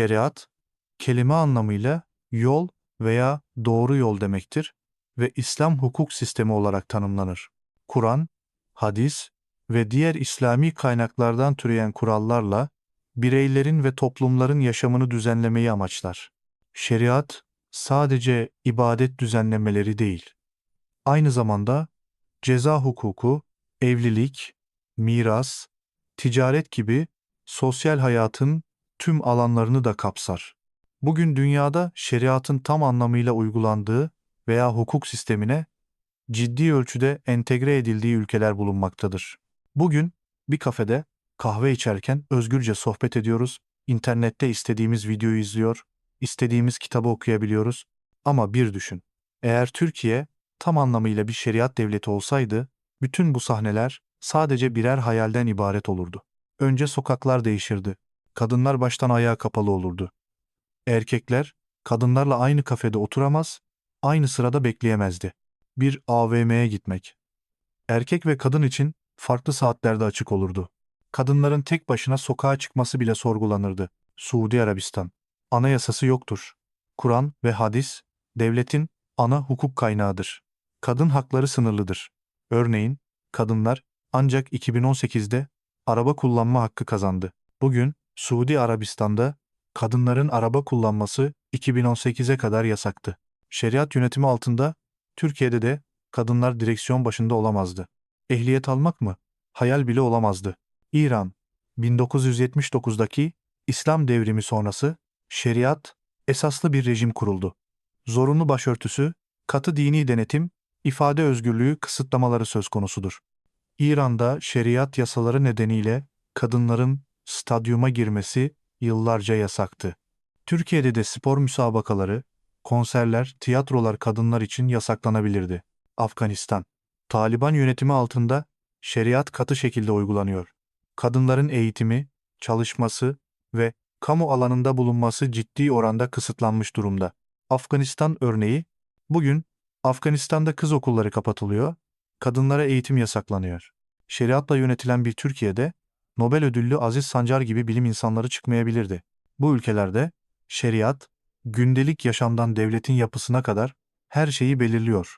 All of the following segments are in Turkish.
Şeriat, kelime anlamıyla yol veya doğru yol demektir ve İslam hukuk sistemi olarak tanımlanır. Kur'an, hadis ve diğer İslami kaynaklardan türeyen kurallarla bireylerin ve toplumların yaşamını düzenlemeyi amaçlar. Şeriat sadece ibadet düzenlemeleri değil, aynı zamanda ceza hukuku, evlilik, miras, ticaret gibi sosyal hayatın tüm alanlarını da kapsar. Bugün dünyada şeriatın tam anlamıyla uygulandığı veya hukuk sistemine ciddi ölçüde entegre edildiği ülkeler bulunmaktadır. Bugün bir kafede kahve içerken özgürce sohbet ediyoruz, internette istediğimiz videoyu izliyor, istediğimiz kitabı okuyabiliyoruz. Ama bir düşün, eğer Türkiye tam anlamıyla bir şeriat devleti olsaydı, bütün bu sahneler sadece birer hayalden ibaret olurdu. Önce sokaklar değişirdi, kadınlar baştan ayağa kapalı olurdu. Erkekler kadınlarla aynı kafede oturamaz, aynı sırada bekleyemezdi. Bir AVM'ye gitmek. Erkek ve kadın için farklı saatlerde açık olurdu. Kadınların tek başına sokağa çıkması bile sorgulanırdı. Suudi Arabistan. Anayasası yoktur. Kur'an ve hadis, devletin ana hukuk kaynağıdır. Kadın hakları sınırlıdır. Örneğin, kadınlar ancak 2018'de araba kullanma hakkı kazandı. Bugün Suudi Arabistan'da kadınların araba kullanması 2018'e kadar yasaktı. Şeriat yönetimi altında Türkiye'de de kadınlar direksiyon başında olamazdı. Ehliyet almak mı? Hayal bile olamazdı. İran, 1979'daki İslam devrimi sonrası şeriat esaslı bir rejim kuruldu. Zorunlu başörtüsü, katı dini denetim, ifade özgürlüğü kısıtlamaları söz konusudur. İran'da şeriat yasaları nedeniyle kadınların stadyuma girmesi yıllarca yasaktı. Türkiye'de de spor müsabakaları, konserler, tiyatrolar kadınlar için yasaklanabilirdi. Afganistan, Taliban yönetimi altında şeriat katı şekilde uygulanıyor. Kadınların eğitimi, çalışması ve kamu alanında bulunması ciddi oranda kısıtlanmış durumda. Afganistan örneği, bugün Afganistan'da kız okulları kapatılıyor, kadınlara eğitim yasaklanıyor. Şeriatla yönetilen bir Türkiye'de Nobel ödüllü Aziz Sancar gibi bilim insanları çıkmayabilirdi. Bu ülkelerde şeriat, gündelik yaşamdan devletin yapısına kadar her şeyi belirliyor.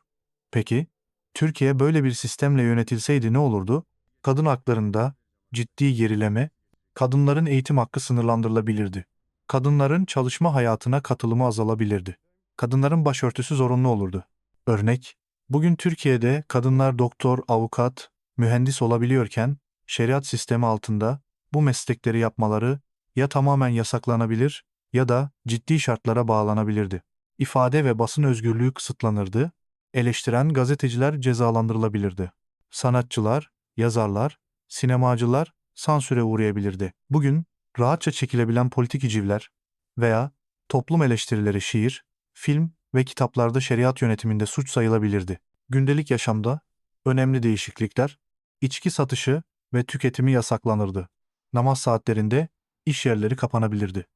Peki, Türkiye böyle bir sistemle yönetilseydi ne olurdu? Kadın haklarında ciddi gerileme, kadınların eğitim hakkı sınırlandırılabilirdi. Kadınların çalışma hayatına katılımı azalabilirdi. Kadınların başörtüsü zorunlu olurdu. Örnek, bugün Türkiye'de kadınlar doktor, avukat, mühendis olabiliyorken şeriat sistemi altında bu meslekleri yapmaları ya tamamen yasaklanabilir ya da ciddi şartlara bağlanabilirdi. İfade ve basın özgürlüğü kısıtlanırdı, eleştiren gazeteciler cezalandırılabilirdi. Sanatçılar, yazarlar, sinemacılar sansüre uğrayabilirdi. Bugün rahatça çekilebilen politik icivler veya toplum eleştirileri şiir, film ve kitaplarda şeriat yönetiminde suç sayılabilirdi. Gündelik yaşamda önemli değişiklikler, içki satışı ve tüketimi yasaklanırdı. Namaz saatlerinde iş yerleri kapanabilirdi.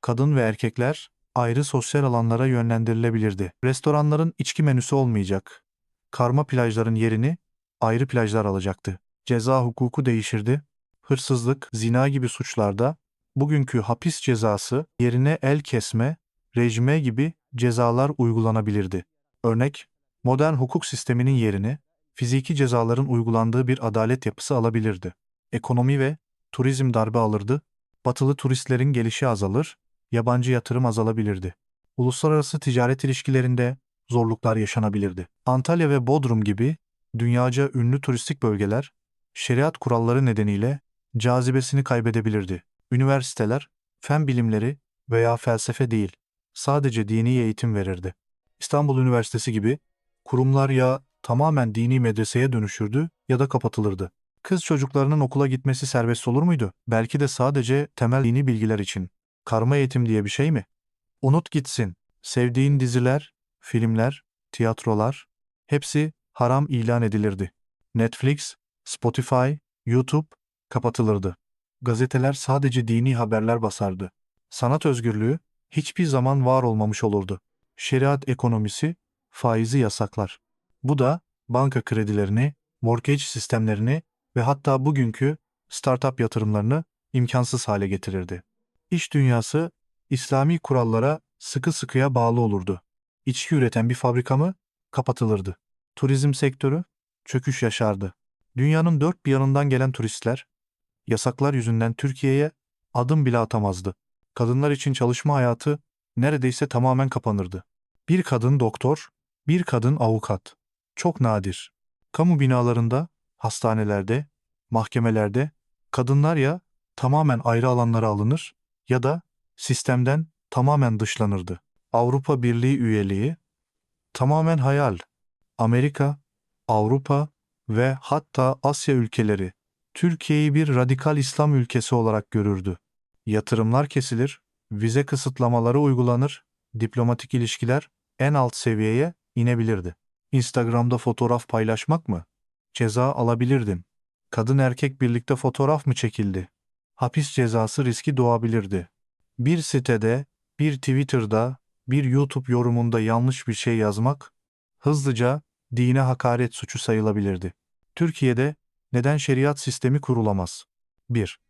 Kadın ve erkekler ayrı sosyal alanlara yönlendirilebilirdi. Restoranların içki menüsü olmayacak. Karma plajların yerini ayrı plajlar alacaktı. Ceza hukuku değişirdi. Hırsızlık, zina gibi suçlarda bugünkü hapis cezası yerine el kesme, rejime gibi cezalar uygulanabilirdi. Örnek, modern hukuk sisteminin yerini fiziki cezaların uygulandığı bir adalet yapısı alabilirdi. Ekonomi ve turizm darbe alırdı, batılı turistlerin gelişi azalır, yabancı yatırım azalabilirdi. Uluslararası ticaret ilişkilerinde zorluklar yaşanabilirdi. Antalya ve Bodrum gibi dünyaca ünlü turistik bölgeler şeriat kuralları nedeniyle cazibesini kaybedebilirdi. Üniversiteler fen bilimleri veya felsefe değil, sadece dini eğitim verirdi. İstanbul Üniversitesi gibi kurumlar ya tamamen dini medreseye dönüşürdü ya da kapatılırdı. Kız çocuklarının okula gitmesi serbest olur muydu? Belki de sadece temel dini bilgiler için. Karma eğitim diye bir şey mi? Unut gitsin. Sevdiğin diziler, filmler, tiyatrolar hepsi haram ilan edilirdi. Netflix, Spotify, YouTube kapatılırdı. Gazeteler sadece dini haberler basardı. Sanat özgürlüğü hiçbir zaman var olmamış olurdu. Şeriat ekonomisi faizi yasaklar. Bu da banka kredilerini, mortgage sistemlerini ve hatta bugünkü startup yatırımlarını imkansız hale getirirdi. İş dünyası İslami kurallara sıkı sıkıya bağlı olurdu. İçki üreten bir fabrika mı kapatılırdı. Turizm sektörü çöküş yaşardı. Dünyanın dört bir yanından gelen turistler yasaklar yüzünden Türkiye'ye adım bile atamazdı. Kadınlar için çalışma hayatı neredeyse tamamen kapanırdı. Bir kadın doktor, bir kadın avukat. Çok nadir. Kamu binalarında, hastanelerde, mahkemelerde kadınlar ya tamamen ayrı alanlara alınır ya da sistemden tamamen dışlanırdı. Avrupa Birliği üyeliği tamamen hayal. Amerika, Avrupa ve hatta Asya ülkeleri Türkiye'yi bir radikal İslam ülkesi olarak görürdü. Yatırımlar kesilir, vize kısıtlamaları uygulanır, diplomatik ilişkiler en alt seviyeye inebilirdi. Instagram'da fotoğraf paylaşmak mı? Ceza alabilirdin. Kadın erkek birlikte fotoğraf mı çekildi? Hapis cezası riski doğabilirdi. Bir sitede, bir Twitter'da, bir YouTube yorumunda yanlış bir şey yazmak hızlıca dine hakaret suçu sayılabilirdi. Türkiye'de neden şeriat sistemi kurulamaz? 1.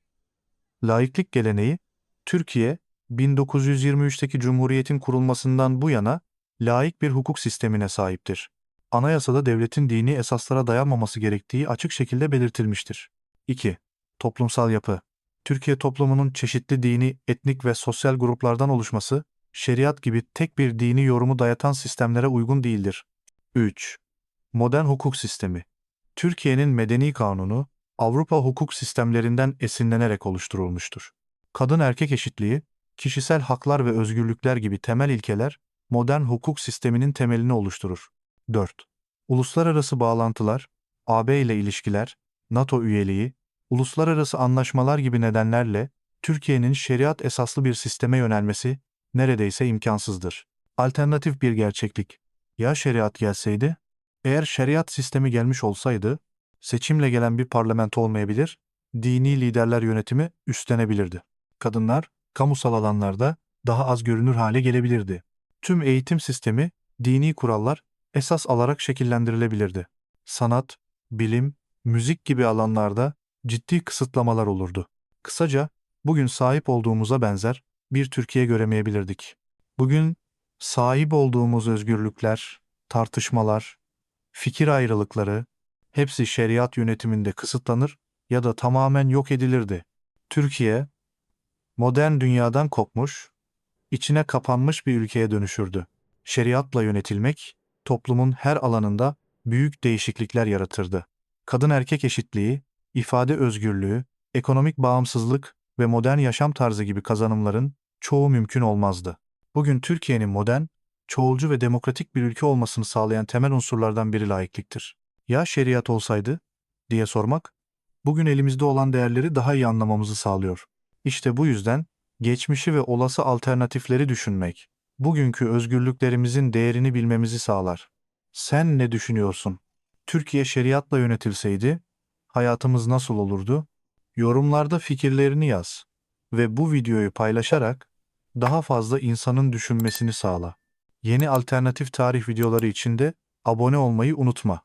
Laiklik geleneği, Türkiye, 1923'teki Cumhuriyet'in kurulmasından bu yana laik bir hukuk sistemine sahiptir. Anayasada devletin dini esaslara dayanmaması gerektiği açık şekilde belirtilmiştir. 2. Toplumsal yapı. Türkiye toplumunun çeşitli dini, etnik ve sosyal gruplardan oluşması, şeriat gibi tek bir dini yorumu dayatan sistemlere uygun değildir. 3. Modern hukuk sistemi. Türkiye'nin medeni kanunu, Avrupa hukuk sistemlerinden esinlenerek oluşturulmuştur. Kadın erkek eşitliği, kişisel haklar ve özgürlükler gibi temel ilkeler, modern hukuk sisteminin temelini oluşturur. 4. Uluslararası bağlantılar, AB ile ilişkiler, NATO üyeliği, uluslararası anlaşmalar gibi nedenlerle Türkiye'nin şeriat esaslı bir sisteme yönelmesi neredeyse imkansızdır. Alternatif bir gerçeklik. Ya şeriat gelseydi? Eğer şeriat sistemi gelmiş olsaydı, seçimle gelen bir parlamento olmayabilir, dini liderler yönetimi üstlenebilirdi. Kadınlar, kamusal alanlarda daha az görünür hale gelebilirdi. Tüm eğitim sistemi, dini kurallar esas alarak şekillendirilebilirdi. Sanat, bilim, müzik gibi alanlarda ciddi kısıtlamalar olurdu. Kısaca, bugün sahip olduğumuza benzer bir Türkiye göremeyebilirdik. Bugün sahip olduğumuz özgürlükler, tartışmalar, fikir ayrılıkları hepsi şeriat yönetiminde kısıtlanır ya da tamamen yok edilirdi. Türkiye, modern dünyadan kopmuş, içine kapanmış bir ülkeye dönüşürdü. Şeriatla yönetilmek, toplumun her alanında büyük değişiklikler yaratırdı. Kadın erkek eşitliği, ifade özgürlüğü, ekonomik bağımsızlık ve modern yaşam tarzı gibi kazanımların çoğu mümkün olmazdı. Bugün Türkiye'nin modern, çoğulcu ve demokratik bir ülke olmasını sağlayan temel unsurlardan biri laikliktir. Ya şeriat olsaydı diye sormak, bugün elimizde olan değerleri daha iyi anlamamızı sağlıyor. İşte bu yüzden geçmişi ve olası alternatifleri düşünmek, bugünkü özgürlüklerimizin değerini bilmemizi sağlar. Sen ne düşünüyorsun? Türkiye şeriatla yönetilseydi hayatımız nasıl olurdu? Yorumlarda fikirlerini yaz ve bu videoyu paylaşarak daha fazla insanın düşünmesini sağla. Yeni alternatif tarih videoları için de abone olmayı unutma.